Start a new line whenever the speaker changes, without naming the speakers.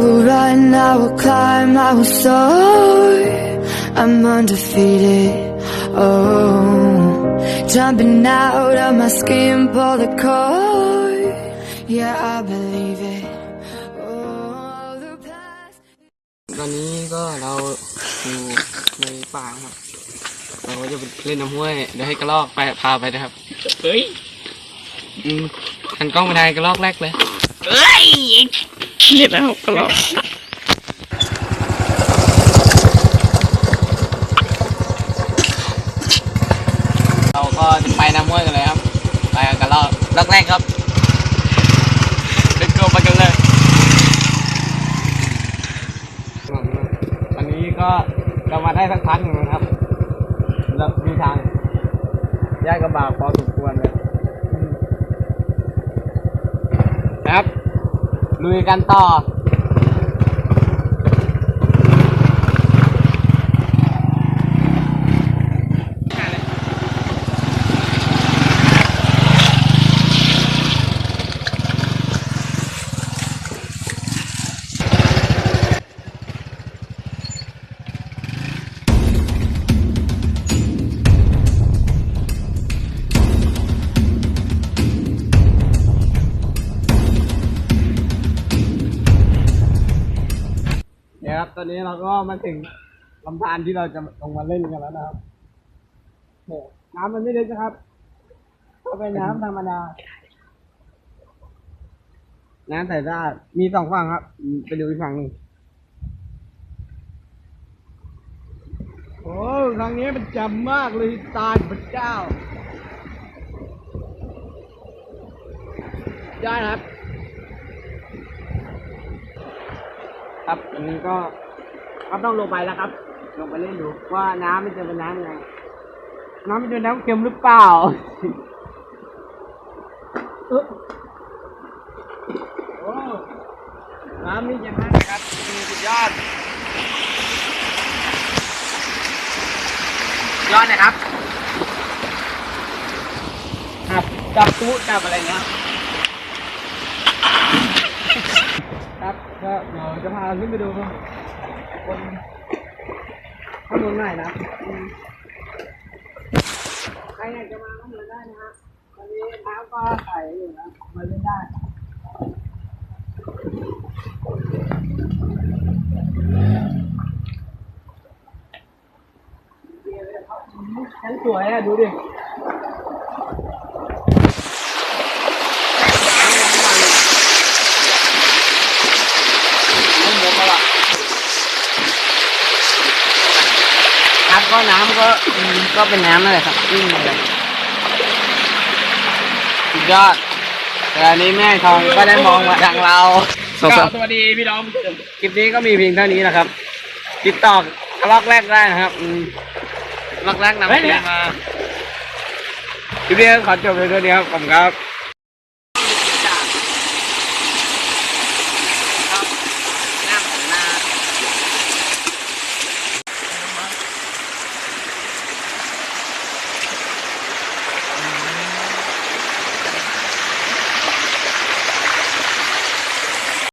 mountain, I will climb, I will soar. I'm undefeated. Oh, jumping out of my skin, pull the cord. Yeah, I believe it. Oh, the past.
ตอนนี้ก็เราอยู่ในป่าครับ เราก็จะไปเล่นน้ำห้วย เดี๋ยวให้กระลอกไปพาไปนะครับ
เฮ้ย
อืมหันกล้องไปทางกระลอกแรกเลย
เฮ้ย เห็นแล้วก็รอ
เราก็จะไปน้ำห้วยกันเลยครับ ไปกับกรอกลอกแรกครับเดินตัวไปกันเลยวันนี้ก็เรามาได้สักพักหนึ่งครับ แล้วมีทางยากกระบากพอสมควรเลย ลุยกันต่อ ครับ ตอนนี้เราก็มาถึงลำธารที่เราจะลงมาเล่นกันแล้วนะครับโหน้ำมันไม่ลึกนะครับก็เป็นน้ำธรรมดา น้ำใส่ได้มีสองฝั่งครับ ไปดูอีกฝั่งหนึ่งโอ้ทางนี้มันจำมากเลยตายพระเจ้า ได้ครับ ครับอันนี้ก็ก็ต้องลงไปแล้วครับ ลงไปเล่นดูว่าน้ำมันจะเป็นน้ำยังไง น้ำมันจะนน้ำเค็มหรือเปล่าเอ๊ะโอ้น้ำนี่ย็นมากครับมีสุดยอดยอดนะครับ ครับจับตู้จับอะไรเงี้ย ครับ ก็เดี๋ยวจะพาขึ้นไปดูบนข้างบนหน่อยนะอืมใครอยากจะมาก็มาได้นะฮะตอนนี้น้ำก็ใสอยู่นะมาเล่นได้ชั้นสวยอะดูดิ ไม่หมดแล้วอะครับ ก็น้ำก็อืมก็เป็นน้ำนั่นแหละครับวิ่งมาเลยสุดยอดแต่อันนี้แม่ทองก็ได้มองมาทางเรา
สวัสดีพี่น้อง
คลิปนี้ก็มีเพียงเท่านี้นะครับ ติดต่อกระลอกแรกได้นะครับอืมกระลอกแรกนำเสียงมาคลิปนี้ขอจบเลยเท่านี้ครับผมครับ